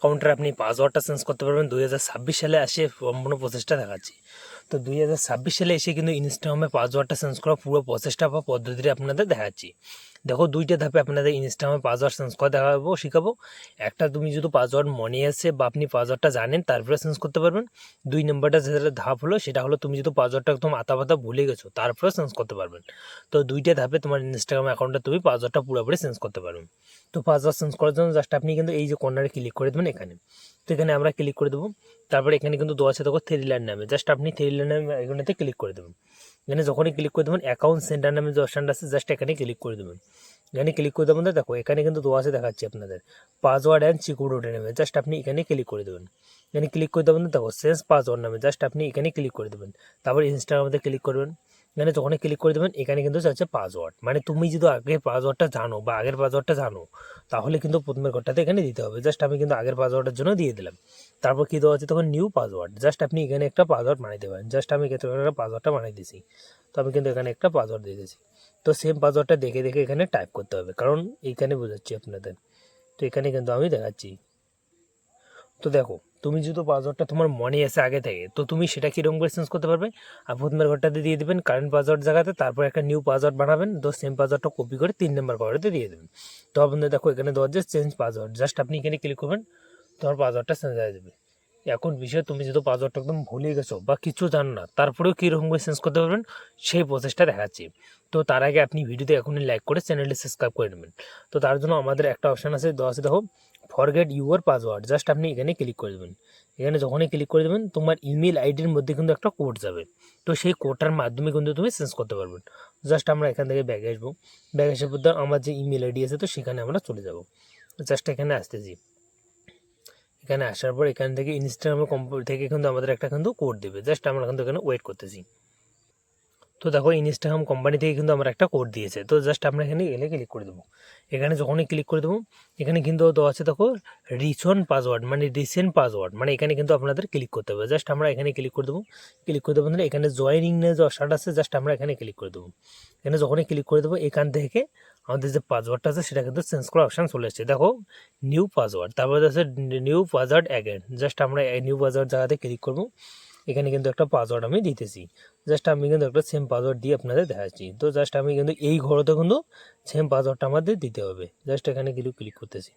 কাউন্টারে আপনি পাসওয়ার্ডটা চেঞ্জ করতে পারবেন। দুই হাজার ছাব্বিশ সালে আসে সম্পূর্ণ প্রচেষ্টা দেখাচ্ছি। তো দুই হাজার ছাব্বিশ সালে এসে কিন্তু ইনস্টাগ্রামে পাসওয়ার্ডটা চেঞ্জ করার পুরো প্রচেষ্টা বা পদ্ধতিটা আপনাদের দেখাচ্ছি। দেখো, দুইটা ধাপে আপনাদের ইনস্টাগ্রামে পাসওয়ার্ড চেঞ্জ করা দেখাবো, শেখাবো। একটা তুমি যদি পাসওয়ার্ড মনে আছে বা আপনি পাসওয়ার্ডটা জানেন, তারপরে চেঞ্জ করতে পারবেন। দুই নম্বরটা যেটা ধাপ হলো, সেটা হলো তুমি যদি পাসওয়ার্ডটা একদম আতা পাতা ভুলে গেছো, তারপরে চেঞ্জ করতে পারবেন। তো দুইটা ধাপে তোমার ইনস্টাগ্রাম অ্যাকাউন্টে তুমি পাসওয়ার্ডটা পুরোপুরি চেঞ্জ করতে পারবেন। তো পাসওয়ার্ড চেঞ্জ করার জন্য জাস্ট আপনি কিন্তু এই যে কর্নারে ক্লিক করে দেবেন এখানে। তো এখানে আমরা ক্লিক করে দেবো। তারপরে এখানে কিন্তু দু আছে দেখো লাইন নামে। জাস্ট আপনি লাইন নামে এখানেতে ক্লিক করে দেবেন। এখানে যখনই ক্লিক করে দেবেন অ্যাকাউন্ট সেন্টার নামে যে অপশানটা আছে জাস্ট এখানে ক্লিক করে দেবেন। এখানে ক্লিক করে দেবেন, দেখো, এখানে কিন্তু দোয়া আছে দেখাচ্ছি আপনাদের। পাসওয়ার্ড অ্যান্ড সিকিউরিটি নামে জাস্ট আপনি এখানে ক্লিক করে দেবেন। এখানে ক্লিক করে দেবেন, দেখো সেন্স পাসওয়ার্ড নামে জাস্ট আপনি এখানে ক্লিক করে দেবেন। তারপর ইনস্টাগ্রামে ক্লিক করবেন। এখানে যখনই ক্লিক করে দেবেন, এখানে কিন্তু হচ্ছে পাসওয়ার্ড মানে তুমি যদি আগের পাসওয়ার্ডটা জানো বা আগের পাসওয়ার্ডটা জানো, তাহলে কিন্তু প্রথমের ঘরটাতে এখানে দিতে হবে। জাস্ট আমি কিন্তু আগের পাসওয়ার্ডের জন্য দিয়ে দিলাম। তারপর কী দেওয়া আছে? তখন নিউ পাসওয়ার্ড জাস্ট আপনি এখানে একটা পাসওয়ার্ড বানিয়ে দেবেন। জাস্ট আমি ক্ষেত্রে একটা পাসওয়ার্ডটা বানিয়ে দিয়েছি। তো আমি কিন্তু এখানে একটা পাসওয়ার্ড দিয়ে দিয়েছি। তো সেম পাসওয়ার্ডটা দেখে দেখে এখানে টাইপ করতে হবে। কারণ এইখানে বোঝাচ্ছি আপনাদের। তো এখানে কিন্তু আমি দেখাচ্ছি। তো দেখো, তুমি যদি পাসওয়ার্ডটা তোমার মনে আছে আগে থেকে, তো তুমি সেটা কীরকম করে চেঞ্জ করতে পারবে? প্রথমের ঘরটাতে দিয়ে দেবেন কারেন্ট পাসওয়ার্ড জায়গাতে, তারপর একটা নিউ পাসওয়ার্ড বানাবেন, তো সেম পাসওয়ার্ডটা কপি করে তিন নম্বর ঘরেতে দিয়ে দেবেন। তো আপনাদের দেখো, এখানে দেওয়া চেঞ্জ পাসওয়ার্ড জাস্ট আপনি এখানে ক্লিক করবেন, তোমার পাসওয়ার্ডটা চেঞ্জ হয়ে যাবে। এখন বিষয় তুমি যদি পাসওয়ার্ডটা একদম ভুলে গেছো বা কিছু জানো না, তারপরেও কীরকম করে চেঞ্জ করতে পারবেন, সেই প্রসেসটা দেখাচ্ছি। তো তার আগে আপনি ভিডিওতে এখনই লাইক করে চ্যানেলটি সাবস্ক্রাইব করে নেবেন। তো তার জন্য আমাদের একটা অপশান আছে, দেওয়া আছে দেখো ফরগেট ইউর পাসওয়ার্ড জাস্ট আপনি এখানে ক্লিক করে দেবেন। এখানে যখনই ক্লিক করে দেবেন, তোমার ইমেল আইডির মধ্যে কিন্তু একটা কোড যাবে। তো সেই কোডটার মাধ্যমে কিন্তু তুমি চেঞ্জ করতে পারবেন। জাস্ট আমরা এখান থেকে ব্যাগে আসব। ব্যাগে আসার পর আমার যে ইমেল আইডি আছে, তো সেখানে আমরা চলে যাব। জাস্ট এখানে আসতেছি। এখানে আসার পর এখান থেকে ইনস্টাগ্রামে কম্পিউটার থেকে কিন্তু আমাদের একটা কিন্তু কোড দেবে। জাস্ট আমরা কিন্তু এখানে ওয়েট করতেছি। তো দেখো ইনস্টাগ্রাম কোম্পানি থেকে কিন্তু আমার একটা কোড দিয়েছে। তো জাস্ট আমরা এখানে এলে ক্লিক করে দেবো। এখানে যখনই ক্লিক করে দেবো, এখানে কিন্তু দেওয়া আছে দেখো রিসন পাসওয়ার্ড মানে রিসেন্ট পাসওয়ার্ড মানে এখানে কিন্তু আপনাদের ক্লিক করতে হবে। জাস্ট আমরা এখানে ক্লিক করে দেবো। ক্লিক করে দেবো এখানে জয়েনিং নিয়ে যে অপশানটা আছে জাস্ট আমরা এখানে ক্লিক করে দেবো। এখানে যখনই ক্লিক করে দেবো, এখান থেকে আমাদের যে পাসওয়ার্ডটা আছে, সেটা কিন্তু চেঞ্জ করার অপশান চলে এসেছে। দেখো নিউ পাসওয়ার্ড তারপরে আছে নিউ পাসওয়ার্ড অ্যাগেন জাস্ট আমরা নিউ পাসওয়ার্ড জায়গাতে ক্লিক করব। এখানে কিন্তু একটা পাসওয়ার্ড আমি দিতেছি। জাস্ট আমি কিন্তু একটা সেম পাসওয়ার্ড দিয়ে আপনাদের দেখাচ্ছি। তো জাস্ট আমি কিন্তু এই ঘরতে কিন্তু সেম পাসওয়ার্ডটা আমাদের দিতে হবে। জাস্ট এখানে কিন্তু ক্লিক করতেছি।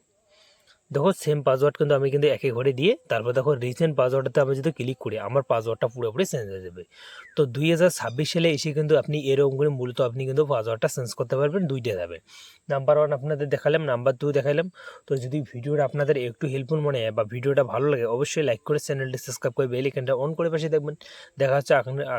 দেখো সেম পাসওয়ার্ড কিন্তু আমি কিন্তু একে ঘরে দিয়ে, তারপর দেখো রিসেন্ট পাসওয়ার্ডটাতে আমি যদি ক্লিক করি, আমার পাসওয়ার্ডটা পুরোপুরি চেঞ্জ হয়ে যাবে। তো দুই হাজার ছাব্বিশ সালে এসে কিন্তু আপনি এরকম করে মূলত আপনি কিন্তু পাসওয়ার্ডটা চেঞ্জ করতে পারবেন, দুইটা যাবে। নাম্বার ওয়ান আপনাদের দেখালাম নাম্বার টু দেখালাম। তো যদি ভিডিওটা আপনাদের একটু হেল্পফুল মনে হয় বা ভিডিওটা ভালো লাগে, অবশ্যই লাইক করে চ্যানেলটি সাবস্ক্রাইব করে বেল আইকনটা অন করে পাশে দেখবেন দেখা হচ্ছে